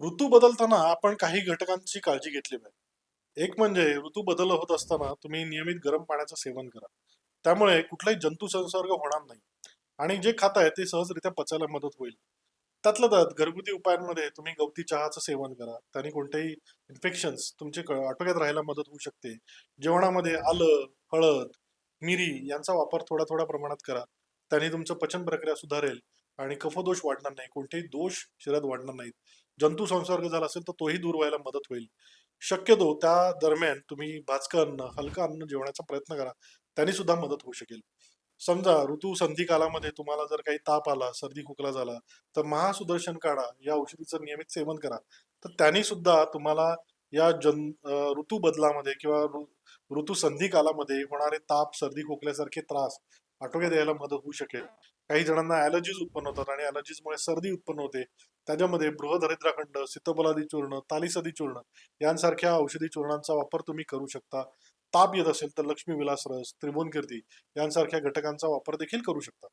ऋतू बदलताना आपण काही घटकांची काळजी घेतली पाहिजे. एक म्हणजे ऋतू बदल होत असताना तुम्ही नियमित गरम पाण्याचं सेवन करा. त्यामुळे कुठलाही जंतू संसर्ग होणार नाही आणि जे खाताय ते सहजरित्या पचायला मदत होईल. त्यातलं त्यात घरगुती उपायांमध्ये तुम्ही गवती चहाचं सेवन करा. त्याने कोणतेही इन्फेक्शन्स तुमचे आटोक्यात राहायला मदत होऊ शकते. जेवणामध्ये आलं हळद मिरी यांचा वापर थोड्या थोड्या प्रमाणात करा. त्याने तुमचं पचन प्रक्रिया सुधारेल. आणि कफदोष वाढणार नाही कोणतेही दोष शरीरात वाढणार नाहीत. जंतू संसर्ग झाला असेल तर तोही दूर व्हायला मदत होईल. शक्यतो त्या दरम्यान तुम्ही भाजकं अन्न हलकं अन्न जेवण्याचा प्रयत्न करा त्याने सुद्धा मदत होऊ शकेल. समजा ऋतू संधी कालामध्ये तुम्हाला जर काही ताप आला सर्दी खोकला झाला तर महासुदर्शन काढा या औषधीचं नियमित सेवन करा. तर त्याने सुद्धा तुम्हाला या जन ऋतू बदलामध्ये किंवा ऋतू संधी कालामध्ये होणारे ताप सर्दी खोकल्यासारखे त्रास आटोक्यात यायला मदत होऊ शकेल. काही जणांना ॲलर्जीज उत्पन्न होतात आणि ॲलर्जीजमुळे सर्दी उत्पन्न होते. त्याच्यामध्ये बृहदरिद्राखंड सीतबलादी चूर्ण तालिसदी चूर्ण यांसारख्या औषधी चूर्णांचा वापर तुम्ही करू शकता. ताप येत असेल तर लक्ष्मी विलास रस त्रिभुवन कीर्ती यांसारख्या घटकांचा वापर देखील करू शकता.